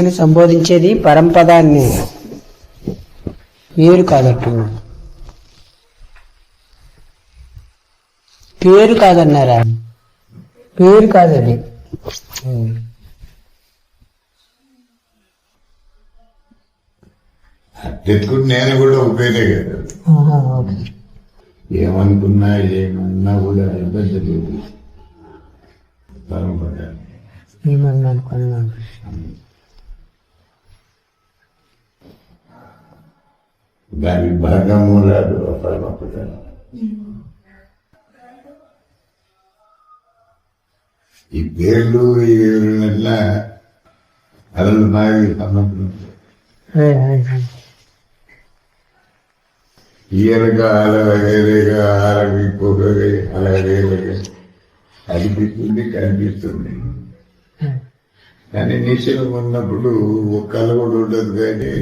అని సంబోధించేది పరంపదాన్ని. పేరు కాదట్టు. పేరు కాదన్నారా? పేరు తెచ్చుకుని నేను కూడా ఉపయోగే కదా. ఏమనుకున్నా ఏమన్నా కూడా ఇబ్బంది లేదు. పరమపద ఏమన్నా అనుకున్నాను దాని భాగము రాదు ఆ పరమపద ఈ పేర్లు ఈ వివరణలా అలలు నావి సంబంధం. ఏ, ఏ, ఏ. ఈయనగా అలా వేరేగా అలా ఇంకొకగా అలా వేరేగా అనిపిస్తుంది కనిపిస్తుంది. కానీ నిశ్చలం ఉన్నప్పుడు ఒక్క అల కూడా ఉండదు కానీ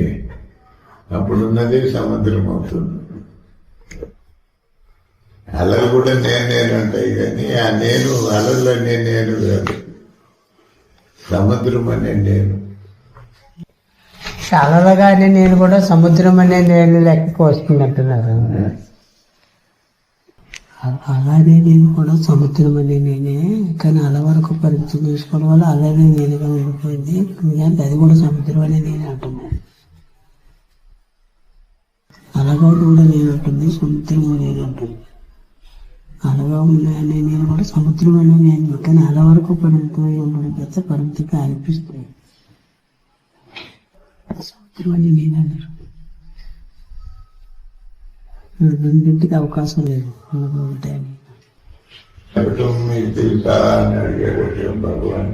అప్పుడున్నదే సముద్రం అవుతుంది అలలు కూడా నేను నేను ఉంటాయి కానీ ఆ నేను అలలు అనే నేను కాదు. సముద్రం అనే నేను. అలలుగానే నేను కూడా సముద్రం అనే నేను లెక్కకు వస్తున్నట్టున్నారు. అలానే నేను కూడా సముద్రం అనే నేనే కానీ అల వరకు పరిమితం చేసుకోవడం వల్ల అలానే నేనుగా ఉండిపోయింది అది కూడా సముద్రం అనే నేనే అంటున్నాను. అలవాటు కూడా నేను అంటుంది సముద్రం నేను అలగా ఉన్నాయనే నేను కూడా సముద్రం అనే నేను కానీ అల వరకు పరిమితమై ఉండడం చేత పరిమితిగా అనిపిస్తుంది. సముద్రం అని నేను అన్నారు రెండింటికి అవకాశం లేదు ఉన్నది ఉంటాయని అని అడిగాడు భగవాన్.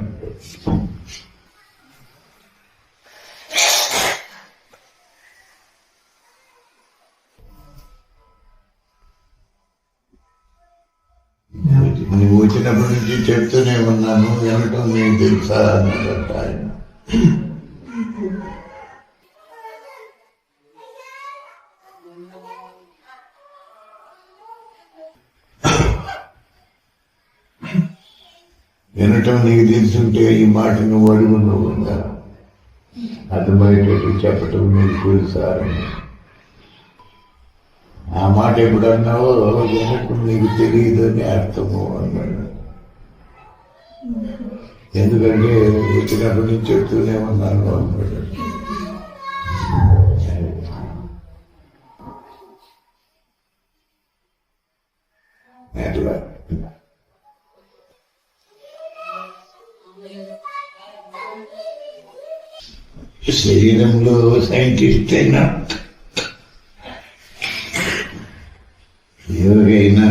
వచ్చినప్పటి నుంచి చెప్తూనే ఉన్నాను వినటం నేను తెలుసా అన్నాడట ఆయన. వినటం నీకు తెలుసుంటే ఈ మాట నువ్వు అడుగున్నావుగా అర్థమయ్యేటట్టు చెప్పటం నీకు తెలుసా? ఆ మాట ఎప్పుడు అన్నావో వినటం నీకు తెలియదు అని అర్థము అన్నాడు. ఎందుకంటే వచ్చినప్పటి నుంచి చెప్తూనే ఉన్నాను అన్నాడు. అట్లా. శరీరంలో సైంటిస్ట్ అయినా ఎవరికైనా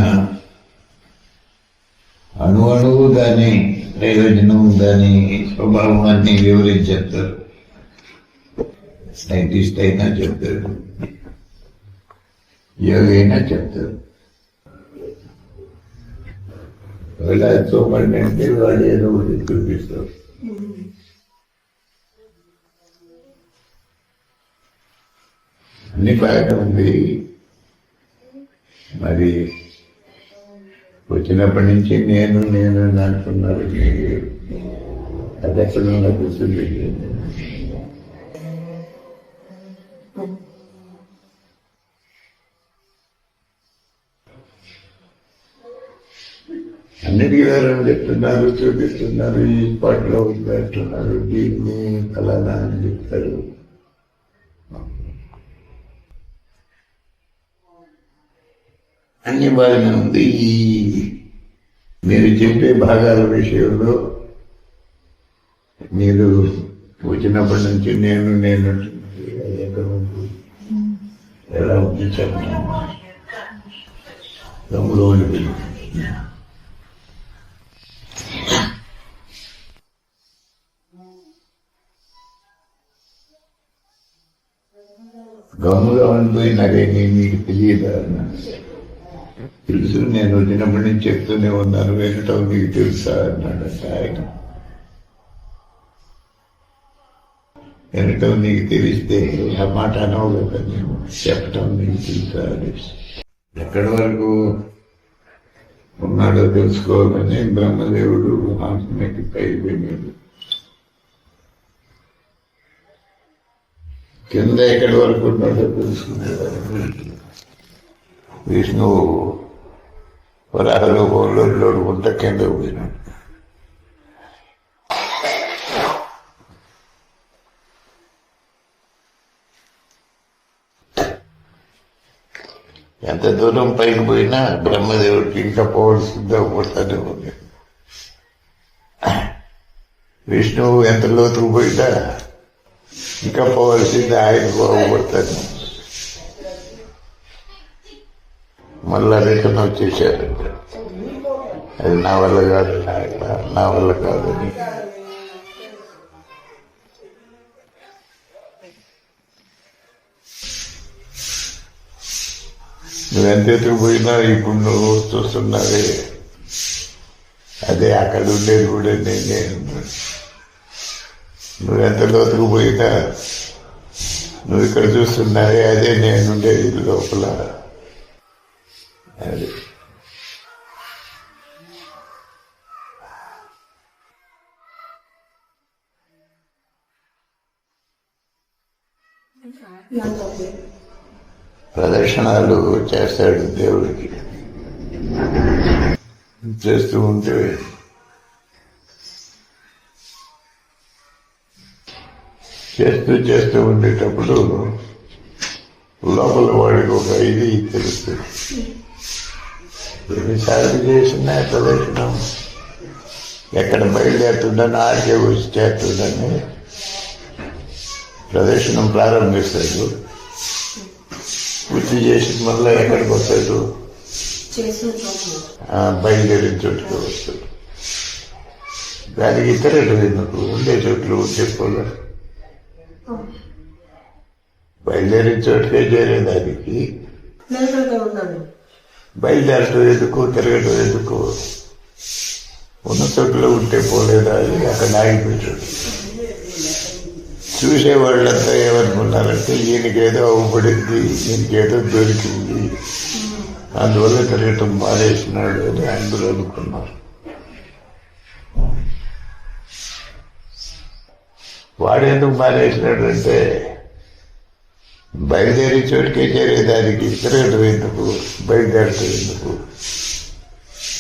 అణు అణువు దాని ప్రయోజనం దాని స్వభావం అన్ని వివరించి చెప్తారు. సైంటిస్ట్ అయినా చెప్తారు. యోగైనా చెప్తారు ఒకవేళ చూపండి అంటే వాళ్ళు ఏదో ఒకటి చూపిస్తారు అన్ని బాగానే ఉంది. మరి వచ్చినప్పటి నుంచి నేను నేను అనుకున్నారు అది ఎక్కడ లభిస్తుంది అన్నిటికీ వేరే చెప్తున్నారు చూపిస్తున్నారు ఈ పాటలో ఉందంటున్నారు దీన్ని ఫలానా అని చెప్తారు. అన్ని బాగానే ఉంది ఈ మీరు చెప్పే భాగాల విషయంలో మీరు వచ్చినప్పటి నుంచి నేను నేను ఎలా ఉంది చెప్పండి తమ్ముడు అని పిలుపు. గమ్ముగా ఉండిపోయినారేమి మీకు తెలియదు? అన్నాడు తెలుసు. నేను వచ్చినప్పటి నుంచి చెప్తూనే ఉన్నాను. వినటం నీకు తెలుసా? అన్నాడు ఆయన వినటం నీకు తెలిస్తే ఆ మాట అనవు కదా నేను చెప్పటం నీకు తెలుసా? అనేసి. ఎక్కడి వరకు ఉన్నాడో తెలుసుకోవాలని బ్రహ్మదేవుడు ఆత్మకి పైపోయినాడు కింద ఎక్కడి వరకు ఉన్నాడో తెలుసుకునేవాడు. విష్ణువు వరాహరూపంలో లోడుకుంటా కింద పోయినాడు ఎంత దూరం పైకి పోయినా బ్రహ్మదేవుడికి ఇంకా పోవాల్సిందే పోతానే ఉంది విష్ణువు ఎంత లోతుకు పోయినా ఇంకా పోవాల్సిందే ఆయన పోగొడతాను మళ్ళా రిటర్న్ వచ్చేసారు. అది నా వల్ల కాదు నా వల్ల కాదు. నువ్వెంత ఎంత ఎత్తుకు పోయినా ఇప్పుడు నువ్వు చూస్తున్నావే. అదే అక్కడ ఉండేది కూడా నేనే. నువ్వెంత నువ్వు ఎంత లోతుకు పోయినా నువ్వు ఇక్కడ చూస్తున్నావే అదే నేను ఉండేది లోపల. అది. ప్రదర్శనలు చేస్తాడు దేవుడికి. చేస్తూ ఉంటే చేస్తూ చేస్తూ ఉండేటప్పుడు లోపల వాడికి ఒక ఇది తెలుస్తుంది ఎన్నిసార్లు చేసిన ప్రదర్శనం. ఎక్కడ బయలుదేరుతుండని ఆడికే వచ్చి చేస్తుండని ప్రదర్శనం ప్రారంభిస్తాడు. పూర్తి చేసి మళ్ళీ ఎక్కడికి వస్తాడు? చేసిన బయలుదేరిన చోటుకి వస్తాడు. దానికి ఇతరులు ఎందుకు? ఉండే చోట్లు చెప్పుకోలే బయలుదేరిన చోటుకే చేరేదానికి. లేకపోతే ఉన్నాడు. బయలుదేరటం ఎందుకు? తిరగటం ఎందుకు? ఉన్న చోట్ల ఉంటే పోలేదా అని అక్కడ ఆగిపోయాడు చూసేవాళ్ళంతా ఏమనుకున్నారంటే ఈయనకేదో అవ్వబడింది ఈయనకేదో దొరికింది. అందువల్ల తిరగటం మానేసినాడు అని అందరూ అనుకున్నారు. వాడెందుకు మానేసినాడు అంటే బయలుదేరి చోటుకే చేరేదానికి తిరగటం ఎందుకు? బయలుదేరటం ఎందుకు?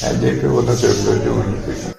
అని చెప్పి ఉన్న చోట్లోకి ఉండిపోయింది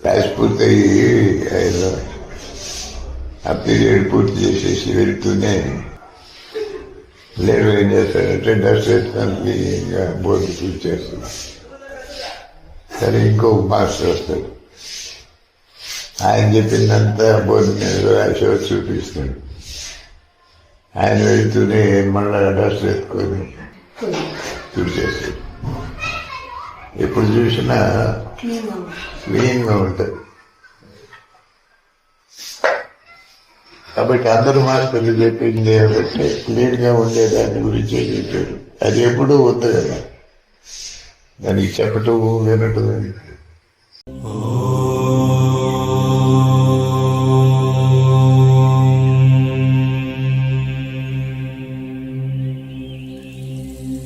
క్లాస్ పూర్తయి ఆయన ఆ పీరియడ్ పూర్తి చేసేసి వెళ్తూనే లేరు ఏం చేస్తాడంటే డస్ట్ వేసుకొని ఇంకా బోర్డు చూసేస్తుంది సరే ఇంకో మాస్టర్ వస్తాడు ఆయన చెప్పిందంతా బోర్డు మీద రాసి చూపిస్తాడు ఆయన వెళ్తూనే మళ్ళీ డస్ట్ వేసుకొని చూసేస్తాడు ఎప్పుడు చూసినా క్లీన్ క్లీన్గా ఉంటుంది. కాబట్టి అందరు మాస్టర్లు చెప్పింది ఏమంటే క్లీన్గా ఉండే దాని గురించి చెప్పారు అది ఎప్పుడూ ఉంది కదా. దానికి చెప్పటం వినటం